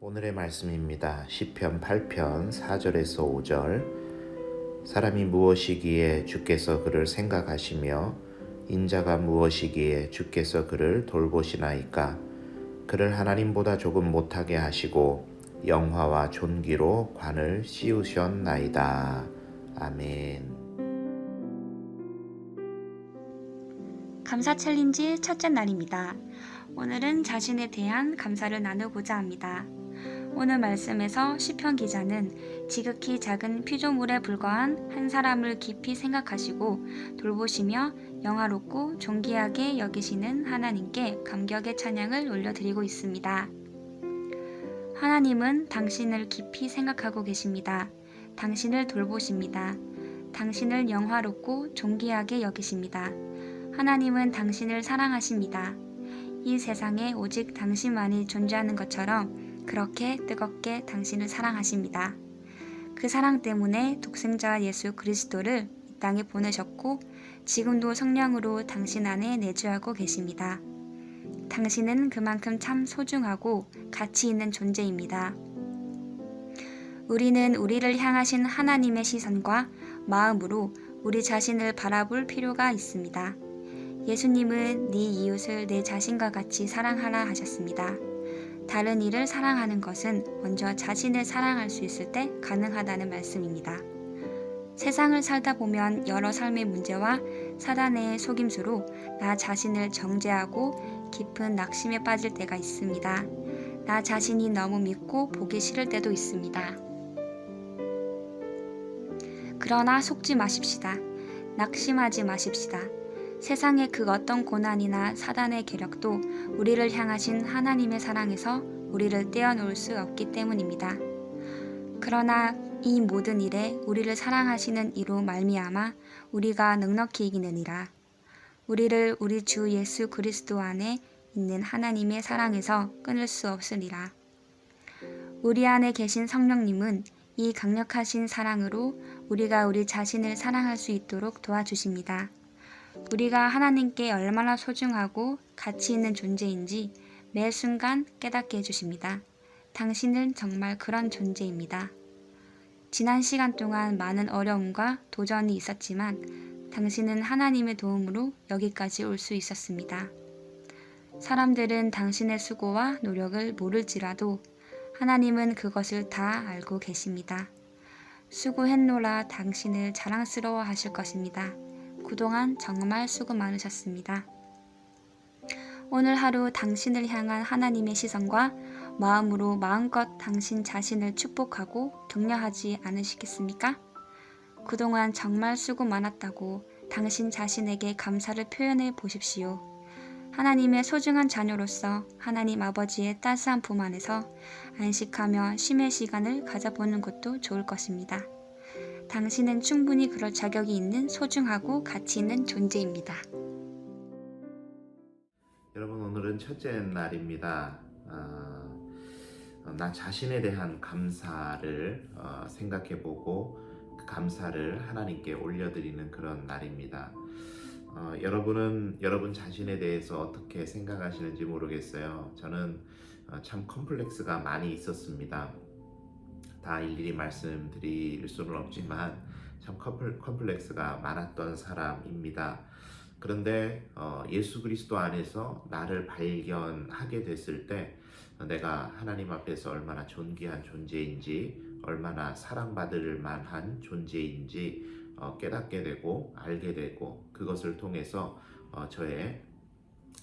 오늘의 말씀입니다. 시편 8편 4절에서 5절. 사람이 무엇이기에 주께서 그를 생각하시며 인자가 무엇이기에 주께서 그를 돌보시나이까. 그를 하나님보다 조금 못하게 하시고 영화와 존귀로 관을 씌우셨나이다. 아멘. 감사 챌린지 첫째 날입니다. 오늘은 자신에 대한 감사를 나누고자 합니다. 오늘 말씀에서 시편 기자는 지극히 작은 피조물에 불과한 한 사람을 깊이 생각하시고 돌보시며 영화롭고 존귀하게 여기시는 하나님께 감격의 찬양을 올려드리고 있습니다. 하나님은 당신을 깊이 생각하고 계십니다. 당신을 돌보십니다. 당신을 영화롭고 존귀하게 여기십니다. 하나님은 당신을 사랑하십니다. 이 세상에 오직 당신만이 존재하는 것처럼 그렇게 뜨겁게 당신을 사랑하십니다. 그 사랑 때문에 독생자 예수 그리스도를 이 땅에 보내셨고 지금도 성령으로 당신 안에 내주하고 계십니다. 당신은 그만큼 참 소중하고 가치 있는 존재입니다. 우리는 우리를 향하신 하나님의 시선과 마음으로 우리 자신을 바라볼 필요가 있습니다. 예수님은 네 이웃을 내 자신과 같이 사랑하라 하셨습니다. 다른 이를 사랑하는 것은 먼저 자신을 사랑할 수 있을 때 가능하다는 말씀입니다. 세상을 살다 보면 여러 삶의 문제와 사단의 속임수로 나 자신을 정죄하고 깊은 낙심에 빠질 때가 있습니다. 나 자신이 너무 믿고 보기 싫을 때도 있습니다. 그러나 속지 마십시다. 낙심하지 마십시다. 세상의 그 어떤 고난이나 사단의 계력도 우리를 향하신 하나님의 사랑에서 우리를 떼어놓을 수 없기 때문입니다. 그러나 이 모든 일에 우리를 사랑하시는 이로 말미암아 우리가 넉넉히 이기느니라. 우리를 우리 주 예수 그리스도 안에 있는 하나님의 사랑에서 끊을 수 없으리라. 우리 안에 계신 성령님은 이 강력하신 사랑으로 우리가 우리 자신을 사랑할 수 있도록 도와주십니다. 우리가 하나님께 얼마나 소중하고 가치 있는 존재인지 매 순간 깨닫게 해주십니다. 당신은 정말 그런 존재입니다. 지난 시간 동안 많은 어려움과 도전이 있었지만 당신은 하나님의 도움으로 여기까지 올 수 있었습니다. 사람들은 당신의 수고와 노력을 모를지라도 하나님은 그것을 다 알고 계십니다. 수고했노라 당신을 자랑스러워 하실 것입니다. 그동안 정말 수고 많으셨습니다. 오늘 하루 당신을 향한 하나님의 시선과 마음으로 마음껏 당신 자신을 축복하고 격려하지 않으시겠습니까? 그동안 정말 수고 많았다고 당신 자신에게 감사를 표현해 보십시오. 하나님의 소중한 자녀로서 하나님 아버지의 따스한 품 안에서 안식하며 쉼의 시간을 가져보는 것도 좋을 것입니다. 당신은 충분히 그럴 자격이 있는 소중하고 가치 있는 존재입니다. 여러분 오늘은 첫째 날입니다. 어, 어, 나 자신에 대한 감사를 어, 생각해보고 그 감사를 하나님께 올려드리는 그런 날입니다. 어, 여러분은 여러분 자신에 대해서 어떻게 생각하시는지 모르겠어요. 저는 어, 참 컴플렉스가 많이 있었습니다. 다 일일이 말씀드릴 수는 없지만 참 컴플, 컴플렉스가 많았던 사람입니다. 그런데 어, 예수 그리스도 안에서 나를 발견하게 됐을 때 내가 하나님 앞에서 얼마나 존귀한 존재인지 얼마나 사랑받을 만한 존재인지 어, 깨닫게 되고 알게 되고 그것을 통해서 어, 저의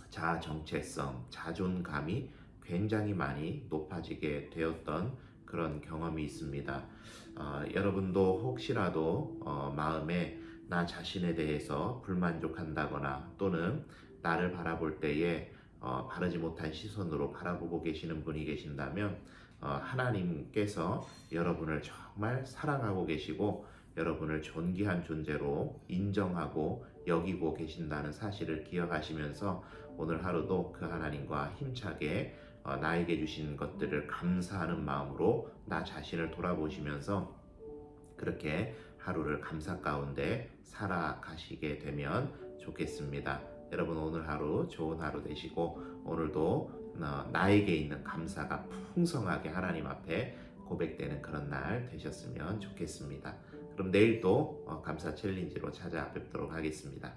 자아 정체성, 자존감이 굉장히 많이 높아지게 되었던 그런 경험이 있습니다. 어, 여러분도 혹시라도 어, 마음에 나 자신에 대해서 불만족한다거나 또는 나를 바라볼 때에 어, 바르지 못한 시선으로 바라보고 계시는 분이 계신다면 어, 하나님께서 여러분을 정말 사랑하고 계시고 여러분을 존귀한 존재로 인정하고 여기고 계신다는 사실을 기억하시면서 오늘 하루도 그 하나님과 힘차게 어, 나에게 주신 것들을 감사하는 마음으로 나 자신을 돌아보시면서 그렇게 하루를 감사 가운데 살아가시게 되면 좋겠습니다. 여러분 오늘 하루 좋은 하루 되시고 오늘도 어, 나에게 있는 감사가 풍성하게 하나님 앞에 고백되는 그런 날 되셨으면 좋겠습니다. 그럼 내일 또 어, 감사 챌린지로 찾아뵙도록 하겠습니다.